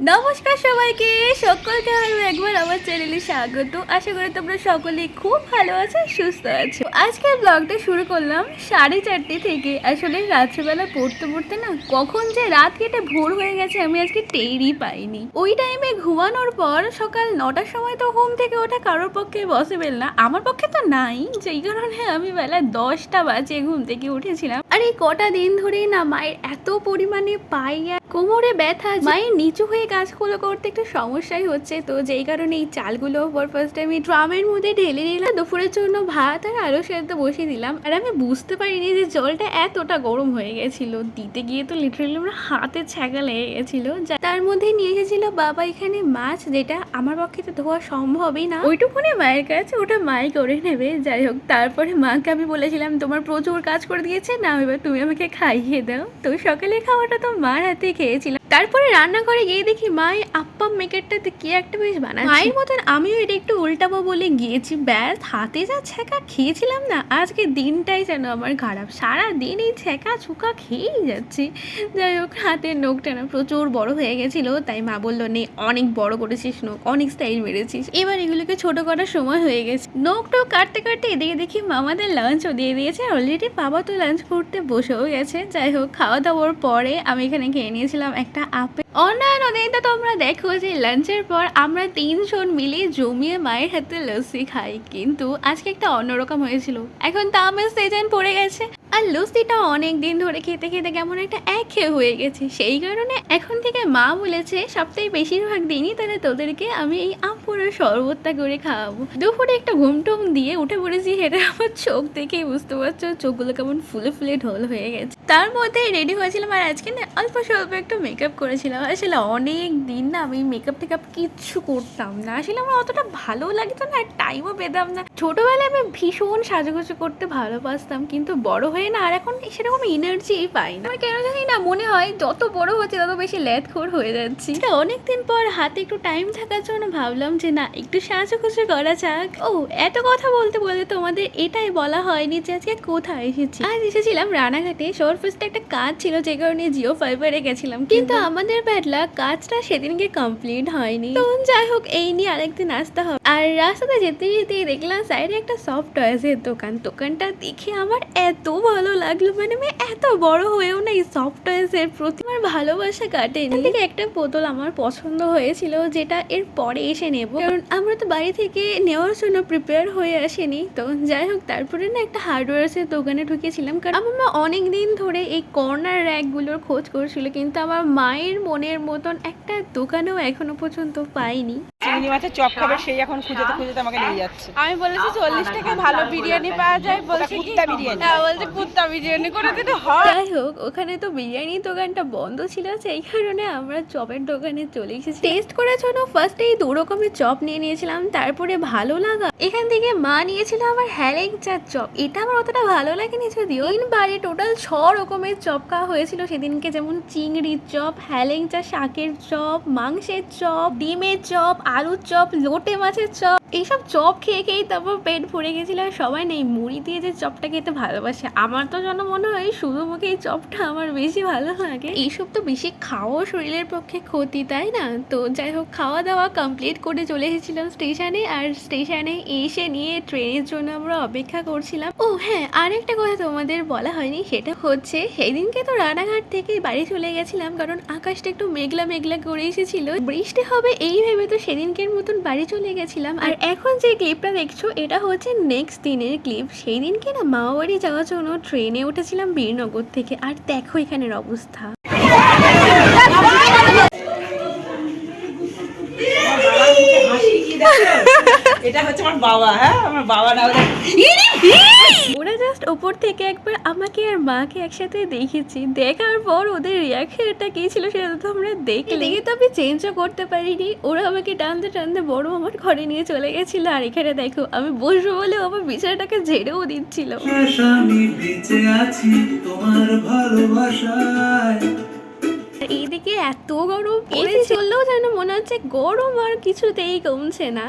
নমস্কার সবাইকে, সকলকে আরও একবার আমার চ্যানেলে স্বাগত। আশা করি তোমরা সকলে খুব ভালো আছো, সুস্থ আছো। আজকে ব্লগটা শুরু করলাম সাড়ে চারটে থেকে। আসলে রাত্রেবেলা পড়তে পড়তে না কখন যে রাত কেটে ভোর হয়ে গেছে আমি আজকে টেরই পাইনি। ওই টাইমে ঘুমানোর পর সকাল নটার সময় তো ঘুম থেকে ওঠা কারোর পক্ষে পসিবল না। আমার পক্ষে তো নাই, যেই কারণে আমি বেলা দশটা বাজে ঘুম থেকে উঠেছিলাম। আর এই কটা দিন ধরেই না মায়ের এত পরিমাণে পাই আর কোমরে ব্যথা মায়ের নিচু হয়ে কাজগুলো করতে একটু সমস্যাই হচ্ছে। তো যেই কারণে এই চালগুলো ফার্স্ট আমি ড্রামের মধ্যে ঢেলে নিলাম। দুপুরের জন্য ভাত আর আলু সেদ্ধ বসিয়ে দিলাম। আর আমি বুঝতে পারিনি যে জলটা এতটা গরম হয়ে গেছিল। দিতে গিয়ে তো লিটারালি আমার হাতে ছ্যাঁকা লেগে গেছিল। তার মধ্যে নিয়ে এসেছিল বাবা এখানে মাছ, যেটা আমার পক্ষে তো ধোয়া সম্ভবই না। ওইটুকুনি মায়ের কাছে ওটা মাই করে নেবে। যাই হোক, তারপরে মাকে আমি বলেছিলাম, তোমার প্রচুর কাজ করে দিয়েছে, না এবার তুমি আমাকে খাইয়ে দাও। তো সকালে খাওয়াটা তো মার হাতে খেয়েছিলাম তারপরে রান্নাঘরে গিয়ে দেখি মায়ের আপ্পা মেকেটটাতে কি একটা বেশ বানাচ্ছে। মায়ের মতন আমিও এটা একটু উল্টাবো বলে গিয়েছি। ব্যাস, হাতে যা ছ্যাঁকা খেয়েছিলাম না, আজকে দিনটাই যেন আমার খারাপ। সারা দিন এই ছ্যাঁকা ছুকা খেয়েই যাচ্ছি। যাই হোক, হাতের নোখটা না প্রচুর বড় হয়ে গেছিল, তাই মা বলল, নে, অনেক বড় করেছিস নোখ, অনেক স্টাইল মেরেছিস। এবার এগুলোকে ছোট করার সময় হয়ে গেছে। নোখ টোক কাটতে কাটতে এদিকে দেখি মামাদের লাঞ্চও দিয়ে দিয়েছে অলরেডি বাবা তো লাঞ্চ করতে বসেও গেছে। যাই হোক খাওয়া দাওয়ার পরে আমি এখানে খেয়ে নিয়েছিলাম একটা আপেল অন্যান্য দিনটা তোমরা দেখো যে লাঞ্চের পর আমরা তিনজন মিলে জমিয়ে মায়ের হাতে লস্যি খাই। কিন্তু আজকে একটা অন্যরকম হয়েছিল। এখন তো আমের সিজন পড়ে গেছে। আর লস্যিটা অনেক দিন ধরে খেতে খেতে কেমন একটা একঘেয়ে হয়ে গেছে। সেই কারণে এখন থেকে মা বলেছে, সপ্তাহে বেশিরভাগ দিনই তাহলে তোদেরকে আমি এই আম পুরো শরবতটা করে খাওয়াবো। দুপুরে একটা ঘুমটুম দিয়ে উঠে পড়েছি সেটা আমার চোখ দেখেই বুঝতে পারছ, চোখগুলো কেমন ফুলে ফুলে ঢোল হয়ে গেছে। তার মধ্যে রেডি হয়েছিলাম আর আজকে না অল্প স্বল্প একটু মেকআপ করেছিলাম। আসলে অনেক দিন না আমি মেকআপ টেকআপ কিচ্ছু করতাম না। আসলে আমার অতটা ভালো লাগতো না টাইমও পেতাম না। ছোটবেলায় আমি ভীষণ সাজুগুজু করতে ভালোবাসতাম, কিন্তু বড় হয়ে না আর এখন সেরকম এনার্জি পাই না। আমার কেন জানি না মনে হয় যত বড় হচ্ছে তত বেশি ল্যাথখোর হয়ে যাচ্ছি। তা অনেকদিন পর হাতে একটু টাইম থাকার জন্য ভাবলাম যে না একটু সাজুগুজু করা যাক। ও এত কথা বলতে বলতে তোমাদের এটাই বলা হয়নি যে আজকে কোথায় এসেছি। আজ এসেছিলাম রানাঘাটে শোর ফার্স্টে একটা কাজ ছিল যে কারণে জিও ফাইবারে গেছিলাম কিন্তু আমাদের ব্যাডলা কাজটা সেদিনকে কমপ্লিট হয়নি। তো যাই হোক এই নিয়ে আরেকদিন আসতে হবে। আর রাস্তাতে যেতে যেতে দেখলাম সাইডে একটা সফট টয়েসের দোকান। দোকানটা দেখে আমার এত ভালো লাগল? মানে আমি এত বড় হয়েও না এই সফট প্রতি আমার ভালোবাসা এর থেকে একটা বোতল আমার পছন্দ হয়েছিল, যেটা এর পরে এসে নেব। কারণ আমরা তো বাড়ি থেকে নেওয়ার জন্য প্রিপেয়ার হয়ে আসেনি। তো যাই হোক, তারপরে না একটা হার্ডওয়্যার্সের দোকানে ঢুকেছিলাম। কারণ আমার মা অনেক দিন ধরে এই কর্নার র্যাকগুলোর খোঁজ করছিল, কিন্তু আমার মায়ের মনের মতন একটা দোকানেও এখনও পর্যন্ত পাইনি। চিংড়ি মাছের চপ খাবে সেই এখন খুঁজেতে খুঁজেতে আমাকে নিয়ে যাচ্ছে। আমি বলেছি চল্লিশ টাকা ভালো বিরিয়ানি পাওয়া যায় বলছে কুত্তা বিরিয়ানি। হ্যাঁ বলছে কুত্তা বিরিয়ানি করে দিতে হয়। যাই হোক ওখানে তো বিরিয়ানির দোকানটা বন্ধ ছিল সেই কারণে আমরা চপের দোকানে চলে এসেছি। টেস্ট করার জন্য ফার্স্টে এই দু রকমের চপ নিয়ে নিয়েছিলাম তারপরে ভালো লাগা। এখান থেকে মা নিয়েছিল আমার হ্যালেংচার চপ। এটা আমার অতটা ভালো লাগেনি যদিও। তিনবারে টোটাল ছ রকমের চপ খাওয়া হয়েছিল সেদিনকে যেমন চিংড়ির চপ হ্যালেংচা শাকের চপ মাংসের চপ ডিমের চপ আলুর চপ, লোটে মাছের চপ, এইসব চপ খেয়ে খেয়েই তারপর পেট ভরে গেছিল সবাই নেই মুড়ি দিয়ে যে চপটা খেতে ভালোবাসে। আমার তো যেন মনে হয় শুধু মুখে এই চপটা আমার বেশি ভালো লাগে। এইসব তো বেশি খাওয়াও শরীরের পক্ষে ক্ষতি, তাই না? তো যাই হোক খাওয়া দাওয়া কমপ্লিট করে চলে এসেছিলাম স্টেশনে আর স্টেশনে এসে নিয়ে ট্রেনের জন্য আমরা অপেক্ষা করছিলাম। ও হ্যাঁ আরেকটা কথা তোমাদের বলা হয়নি, সেটা হচ্ছে সেদিনকে তো রানাঘাট থেকে বাড়ি চলে গেছিলাম, কারণ আকাশটা একটু মেঘলা মেঘলা করে এসেছিল। বৃষ্টি হবে এই ভেবে তো সেদিনকের মতন বাড়ি চলে গেছিলাম আর এখন যে ক্লিপটা দেখছ এটা হচ্ছে নেক্সট দিনের ক্লিপ। সেই দিনকে না মামাবাড়ি যাওয়ার জন্য ট্রেনে উঠেছিলাম বীরনগর থেকে। আর দেখো এখানের অবস্থা। এটা হচ্ছে আমার বাবা হ্যাঁ? আমার বাবা না জাস্ট ওপর থেকে একবার আমাকে আর মাকে একসাথে দেখেছি। দেখার পর ওদের রিয়াকশনটা কি ছিল সেটা তো আমরা দেখলে। দেখে তো আমি চেঞ্জও করতে পারিনি। ওরা আমাকে টানতে টানতে বড় আমার ঘরে নিয়ে চলে গেছিল। আর এখানে দেখো আমি বসবো বলে আমার বিছানাটাকে ঝেড়েও দিচ্ছিল। তোমার ভালোবাসায়। এইদিকে এত গরম এসি চললেও যেন মনে হচ্ছে গরম আর কিছুতেই কমছে না।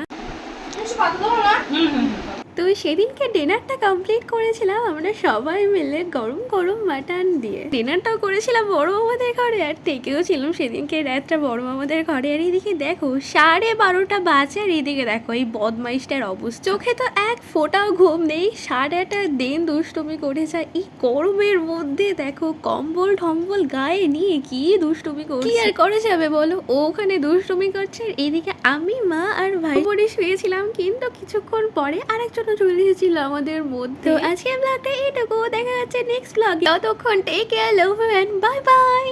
তো সেদিনকে ডিনারটা কমপ্লিট করেছিলাম আমরা সবাই মিলে গরম গরম মাটন দিয়ে। ডিনারটাও করেছিলাম বড় মামাদের ঘরে আর থেকেও ছিলাম সেদিনকে রাতটা বড় মামাদের ঘরে। আর এদিকে দেখো সাড়ে বারোটা বাজে আর এদিকে দেখো এই বদমাইশটার অবস্থা। চোখে তো এক ফোঁটাও ঘুম নেই সারাটা দিন দুষ্টুমি করে যায় এই গরমের মধ্যে দেখো কম্বল ঠম্বল গায়ে নিয়ে কি দুষ্টুমি করছে। আর করা যাবে বলো? ওখানে দুষ্টুমি করছে আর এদিকে আমি মা আর ভাই। বোনে শুয়েছিলাম কিন্তু কিছুক্ষণ পরে আরেকজনও চলে আমাদের মধ্যে। তো আজকের ব্লগটা এইটুকু দেখা যাচ্ছে নেক্সট ব্লগে ততক্ষণ take care love bye bye